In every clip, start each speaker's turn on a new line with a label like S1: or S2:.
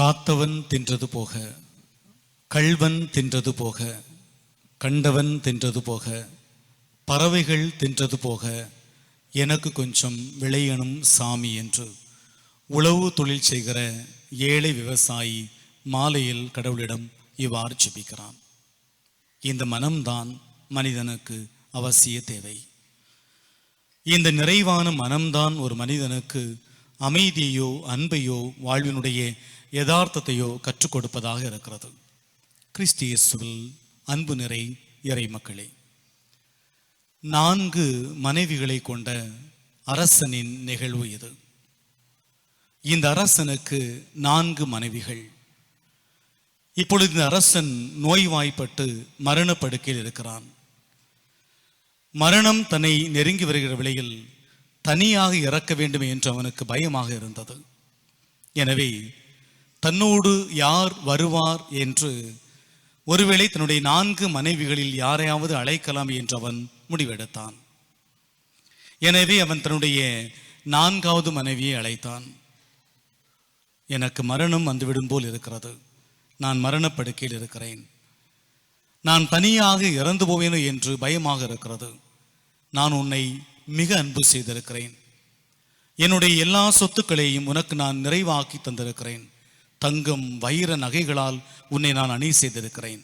S1: காத்தவன் தின்றது போக கள்வன் தின்றது போக கண்டவன் தின்றது போக பறவைகள் தின்றது போக எனக்கு கொஞ்சம் விளையணும் சாமி என்று உழவு தொழில் செய்கிற ஏழை விவசாயி மாலையில் கடவுளிடம் இவ்வாறு ஜெபிக்கிறான். இந்த மனம்தான் மனிதனுக்கு அவசிய தேவை. இந்த நிறைவான மனம்தான் ஒரு மனிதனுக்கு அமைதியையோ அன்பையோ வாழ்வினுடைய யதார்த்தத்தையோ கற்றுக் கொடுப்பதாக இருக்கிறது. கிறிஸ்தியேசுவில் அன்பு நிறை இறை மக்களே நான்கு மனைவிகளை கொண்ட அரசனின் நிகழ்வு இது. இந்த அரசனுக்கு நான்கு மனைவிகள். இப்பொழுது இந்த அரசன் நோய்வாய்ப்பட்டு மரணப்படுக்கையில் இருக்கிறான். மரணம் தன்னை நெருங்கி வருகிற விலையில் தனியாக இறக்க வேண்டும் என்று அவனுக்கு பயமாக இருந்தது. எனவே தன்னோடு யார் வருவார் என்று ஒருவேளை தன்னுடைய நான்கு மனைவிகளில் யாரையாவது அழைக்கலாம் என்று அவன் முடிவெடுத்தான். எனவே அவன் தன்னுடைய நான்காவது மனைவியை அழைத்தான். எனக்கு மரணம் வந்துவிடும் போல் இருக்கிறது. நான் மரணப்படுக்கையில் இருக்கிறேன். நான் தனியாக இறந்து போவேனோ என்று பயமாக இருக்கிறது. நான் உன்னை மிக அன்பு செய்திருக்கிறேன். என்னுடைய எல்லா சொத்துக்களையும் உனக்கு நான் நிறைவாக்கி தந்திருக்கிறேன். தங்கம் வைர நகைகளால் உன்னை நான் அணி செய்திருக்கிறேன்.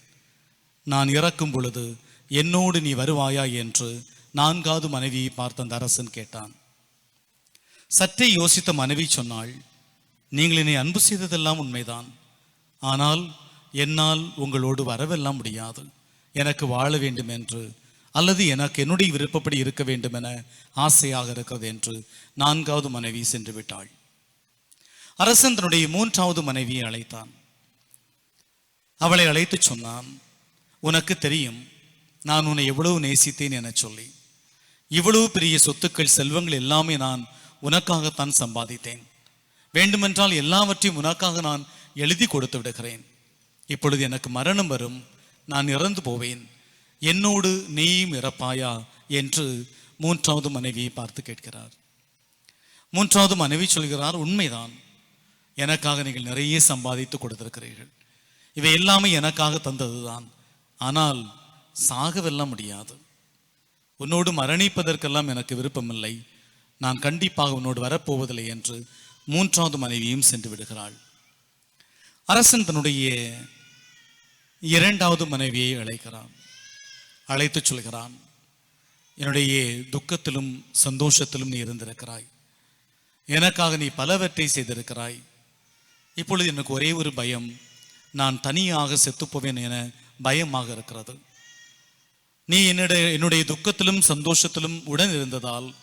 S1: நான் இறக்கும் பொழுது என்னோடு நீ வருவாயா என்று நான்காவது மனைவியை பார்த்த அந்த அரசன் கேட்டான். சற்றே யோசித்த மனைவி சொன்னாள் நீங்கள் என்னை அன்பு செய்ததெல்லாம் உண்மைதான். ஆனால் என்னால் உங்களோடு வரவெல்லாம் முடியாது. எனக்கு வாழ வேண்டும் என்று அல்லது எனக்கு என்னுடைய விருப்பப்படி இருக்க வேண்டும் என ஆசையாக இருக்கிறது என்று நான்காவது மனைவி சென்று விட்டாள். அரசன் தன்னுடைய மூன்றாவது மனைவியை அழைத்தான். அவளை அழைத்து சொன்னான் உனக்கு தெரியும் நான் உன்னை எவ்வளவு நேசித்தேன் என சொல்லி. இவ்வளவு பெரிய சொத்துக்கள் செல்வங்கள் எல்லாமே நான் உனக்காகத்தான் சம்பாதித்தேன். வேண்டுமென்றால் எல்லாவற்றையும் உனக்காக நான் எழுதி கொடுத்து விடுகிறேன். இப்பொழுது எனக்கு மரணம் வரும் நான் இறந்து போவேன். என்னோடு நீயும் இறப்பாயா? என்று மூன்றாவது மனைவியை பார்த்து கேட்கிறார். மூன்றாவது மனைவி சொல்கிறார் உண்மைதான். எனக்காக நீங்கள் நிறைய சம்பாதித்து கொடுத்திருக்கிறீர்கள். இவை எல்லாமே எனக்காக தந்ததுதான். ஆனால் சாகவெல்லாம் முடியாது. உன்னோடு மரணிப்பதற்கெல்லாம் எனக்கு விருப்பமில்லை. நான் கண்டிப்பாக உன்னோடு வரப்போவதில்லை என்று மூன்றாவது மனைவியும் சென்று விடுகிறாள். அரசன் தன்னுடைய இரண்டாவது மனைவியை அழைக்கிறான். அழைத்து சொல்கிறான் என்னுடைய துக்கத்திலும் சந்தோஷத்திலும் நீ இருந்திருக்கிறாய். எனக்காக நீ பலவற்றை செய்திருக்கிறாய். இப்பொழுது எனக்கு ஒரே ஒரு பயம் நான் தனியாக செத்துப்போவேன் என பயமாக இருக்கிறது. நீ என்னுடைய என்னுடைய துக்கத்திலும் சந்தோஷத்திலும் உடன் இருந்ததால்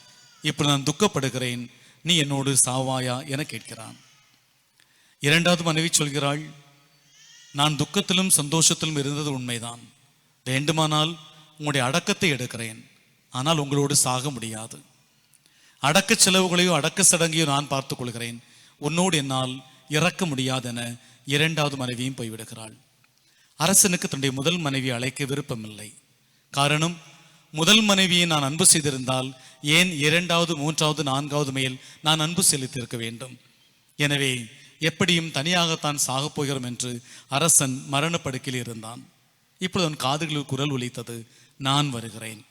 S1: இப்படி நான் துக்கப்படுகிறேன். நீ என்னோடு சாவாயா? என கேட்கிறான். இரண்டாவது மனைவி சொல்கிறாள் நான் துக்கத்திலும் சந்தோஷத்திலும் இருந்தது உண்மைதான். வேண்டுமானால் உங்களுடைய அடக்கத்தை எடுக்கிறேன். ஆனால் உங்களோடு சாக முடியாது. அடக்க செலவுகளையோ அடக்க சடங்கையோ நான் பார்த்துக் கொள்கிறேன். உன்னோடு என்னால் இறக்க முடியாதென இரண்டாவது மனைவியும் போய்விடுகிறாள். அரசனுக்கு தன்னுடைய முதல் மனைவி அழைக்க விருப்பமில்லை. காரணம் முதல் மனைவியை நான் அன்பு செய்திருந்தால் ஏன் இரண்டாவது மூன்றாவது நான்காவது மேல் நான் அன்பு செலுத்தியிருக்க வேண்டும்? எனவே எப்படியும் தனியாகத்தான் சாகப் போகிறோம் என்று அரசன் மரணப்படுக்கையில் இருந்தான். இப்பொழுது அவன் காதுகளில் குரல் ஒலித்தது. நான் வருகிறேன்.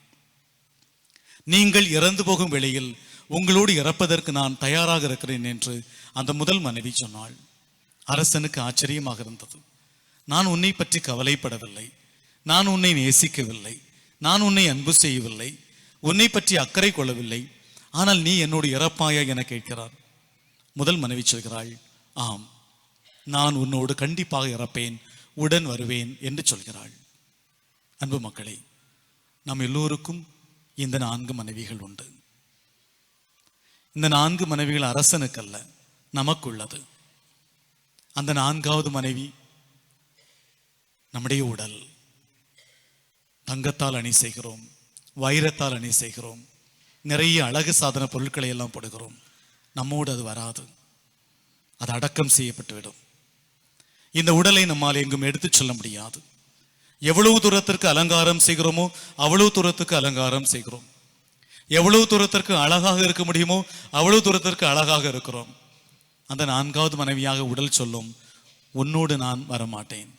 S1: நீங்கள் இறந்து போகும் வேளையில் உங்களோடு இறப்பதற்கு நான் தயாராக இருக்கிறேன் என்று அந்த முதல் மனைவி சொன்னாள். அரசனுக்கு ஆச்சரியமாக இருந்தது. நான் உன்னை பற்றி கவலைப்படவில்லை. நான் உன்னை நேசிக்கவில்லை. நான் உன்னை அன்பு செய்யவில்லை. உன்னை பற்றி அக்கறை கொள்ளவில்லை. ஆனால் நீ என்னோடு இறப்பாயா என கேட்கிறார். முதல் மனைவி சொல்கிறாள் ஆம் நான் உன்னோடு கண்டிப்பாக இறப்பேன். உடன் வருவேன் என்று சொல்கிறாள். அன்பு மக்களை நம் எல்லோருக்கும் இந்த நான்கு மனைவிகள் உண்டு. இந்த நான்கு மனைவிகள் அரசனுக்கல்ல நமக்குள்ளது. அந்த நான்காவது மனைவி நம்முடைய உடல். தங்கத்தால் அணி செய்கிறோம் வைரத்தால் அணி செய்கிறோம் நிறைய அழகு சாதன பொருட்களை எல்லாம் போடுகிறோம். நம்மோடு அது வராது. அது அடக்கம் செய்யப்பட்டுவிடும். இந்த உடலை நம்மால் எங்கும் எடுத்துச் செல்ல முடியாது. எவ்வளவு தூரத்திற்கு அலங்காரம் செய்கிறோமோ அவ்வளவு தூரத்துக்கு அலங்காரம் செய்கிறோம். எவ்வளவு தூரத்திற்கு அழகாக இருக்க முடியுமோ அவ்வளவு தூரத்திற்கு அழகாக இருக்கிறோம். அந்த நான்காவது மனைவியாக உடல் சொல்லும் உன்னோடு நான் வரமாட்டேன்.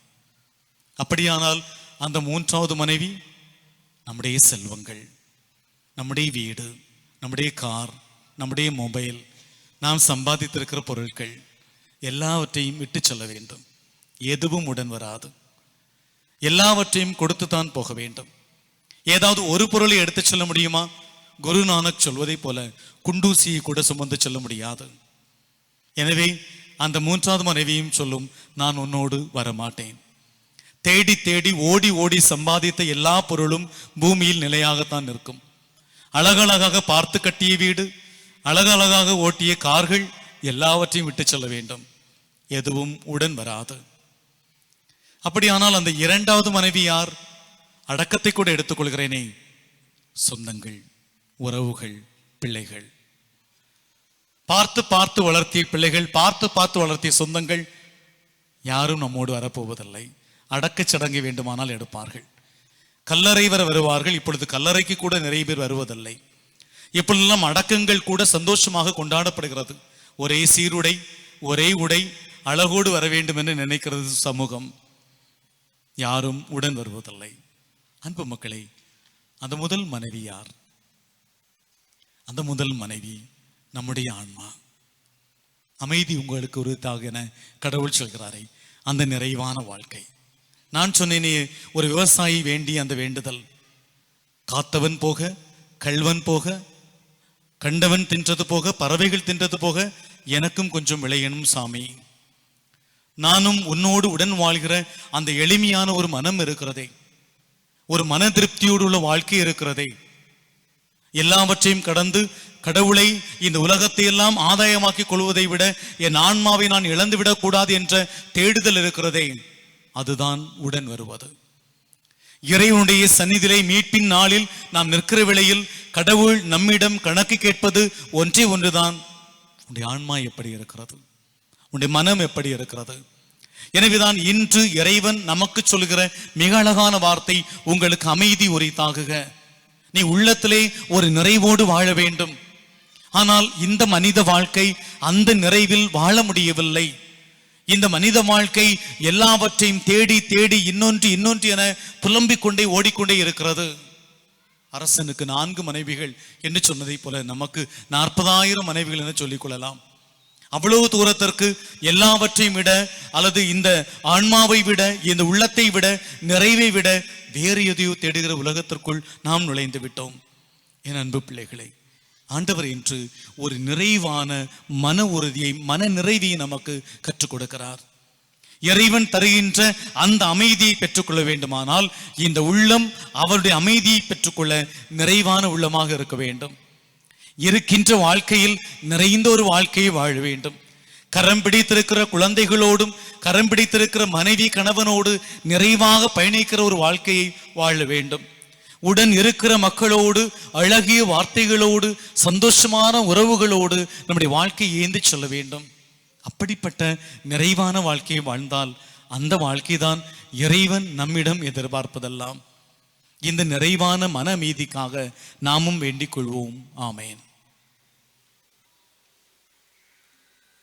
S1: அப்படியானால் அந்த மூன்றாவது மனைவி நம்முடைய செல்வங்கள் நம்முடைய வீடு நம்முடைய கார் நம்முடைய மொபைல் நாம் சம்பாதித்திருக்கிற பொருட்கள் எல்லாவற்றையும் விட்டு செல்ல வேண்டும். எதுவும் உடன் வராது. எல்லாவற்றையும் கொடுத்து தான் போக வேண்டும். ஏதாவது ஒரு பொருளை எடுத்து செல்ல முடியுமா? குருநானக் சொல்வதைப் போல குண்டூசியை கூட சுமந்து செல்ல முடியாது. எனவே அந்த மூன்றாவது மனைவியும் சொல்லும் நான் உன்னோடு வரமாட்டேன். தேடி தேடி ஓடி ஓடி சம்பாதித்த எல்லா பொருளும் பூமியில் நிலையாகத்தான் இருக்கும் அழகழகாக பார்த்து கட்டிய வீடு அழகழகாக ஓட்டிய கார்கள் எல்லாவற்றையும் விட்டு செல்ல வேண்டும். எதுவும் உடன் வராது. அப்படியானால் அந்த இரண்டாவது மனைவி யார்? அடக்கத்தை கூட எடுத்துக்கொள்கிறேனே. சொந்தங்கள் உறவுகள் பிள்ளைகள். பார்த்து பார்த்து வளர்த்திய பிள்ளைகள் பார்த்து பார்த்து வளர்த்திய சொந்தங்கள் யாரும் நம்மோடு வரப்போவதில்லை. அடக்கச் சடங்கு வேண்டுமானால் எடுப்பார்கள். கல்லறை வர வருவார்கள். இப்பொழுது கல்லறைக்கு கூட நிறைய பேர் வருவதில்லை. இப்பொழுதெல்லாம் அடக்கங்கள் கூட சந்தோஷமாக கொண்டாடப்படுகிறது. ஒரே சீருடை ஒரே உடை அழகோடு வர வேண்டும் என்று நினைக்கிறது சமூகம். யாரும் உடன் வருவதில்லை. அன்பு மக்களை அந்த முதல் மனைவி யார்? அந்த முதல் மனைவி நம்முடைய ஆன்மா. அமைதி உங்களுக்கு உரித்தாக என கடவுள் சொல்கிறாரே அந்த நிறைவான வாழ்க்கை. நான் சொன்னேனே ஒரு விவசாயி வேண்டிய அந்த வேண்டுதல். காத்தவன் போக கள்வன் போக கண்டவன் தின்றது போக பறவைகள் தின்றது போக எனக்கும் கொஞ்சம் விளையணும் சாமி. நானும் உன்னோடு உடன் வாழ்கிற அந்த எளிமையான ஒரு மனம் இருக்கிறதே. ஒரு மன திருப்தியோடு உள்ள வாழ்க்கை இருக்கிறதே. எல்லாவற்றையும் கடந்து கடவுளை இந்த உலகத்தை எல்லாம் ஆதாயமாக்கிக் கொள்வதை விட என் ஆன்மாவை நான் இழந்து விடக்கூடாது என்ற தேடுதல் இருக்கிறதே. அதுதான் உடன் வருவது. இறைவனுடைய சந்நிதியிலே மீட்பின் நாளில் நாம் நிற்கிற வேளையில் கடவுள் நம்மிடம் கணக்கு கேட்பது ஒன்றே ஒன்றுதான். உன்னுடைய ஆன்மா எப்படி இருக்கிறது? உன்னுடைய மனம் எப்படி இருக்கிறது? எனவேதான் இன்று இறைவன் நமக்கு சொல்கிற மிக அழகான வார்த்தை உங்களுக்கு அமைதி உரித்தாகுக. நீ உள்ளத்திலே ஒரு நிறைவோடு வாழ வேண்டும். ஆனால் இந்த மனித வாழ்க்கை அந்த நிறைவில் வாழ முடியவில்லை. இந்த மனித வாழ்க்கை எல்லாவற்றையும் தேடி தேடி இன்னொன்று இன்னொன்று என புலம்பிக் கொண்டே ஓடிக்கொண்டே இருக்கிறது. அரசனுக்கு நான்கு மனைவிகள் என்று சொன்னதைப் போல நமக்கு நாற்பதாயிரம் மனைவிகள் என சொல்லிக் கொள்ளலாம். அவ்வளவு தூரத்திற்கு எல்லாவற்றையும் விட அல்லது இந்த ஆன்மாவை விட இந்த உள்ளத்தை விட நிறைவை விட வேறு எதையோ தேடுகிற உலகத்திற்குள் நாம் நுழைந்து விட்டோம். என் அன்பு பிள்ளைகளே ஆண்டவர் இன்று ஒரு நிறைவான மன உறுதியை மன நிறைவியை நமக்கு கற்றுக் கொடுக்கிறார். இறைவன் தருகின்ற அந்த அமைதியை பெற்றுக்கொள்ள வேண்டுமானால் இந்த உள்ளம் அவருடைய அமைதியை பெற்றுக்கொள்ள நிறைவான உள்ளமாக இருக்க வேண்டும். இருக்கின்ற வாழ்க்கையில் நிறைந்த ஒரு வாழ்க்கையை வாழ வேண்டும். கரம் பிடித்திருக்கிற குழந்தைகளோடும் கரம் பிடித்திருக்கிற மனைவி கணவனோடு நிறைவாக பயணிக்கிற ஒரு வாழ்க்கையை வாழ வேண்டும். உடன் இருக்கிற மக்களோடு அழகிய வார்த்தைகளோடு சந்தோஷமான உறவுகளோடு நம்முடைய வாழ்க்கையை ஏந்தி சொல்ல வேண்டும். அப்படிப்பட்ட நிறைவான வாழ்க்கையை வாழ்ந்தால் அந்த வாழ்க்கைதான் இறைவன் நம்மிடம் எதிர்பார்ப்பதெல்லாம். இந்த நிறைவான மன அமைதிக்காக நாமும் வேண்டிக் கொள்வோம். ஆமேன்.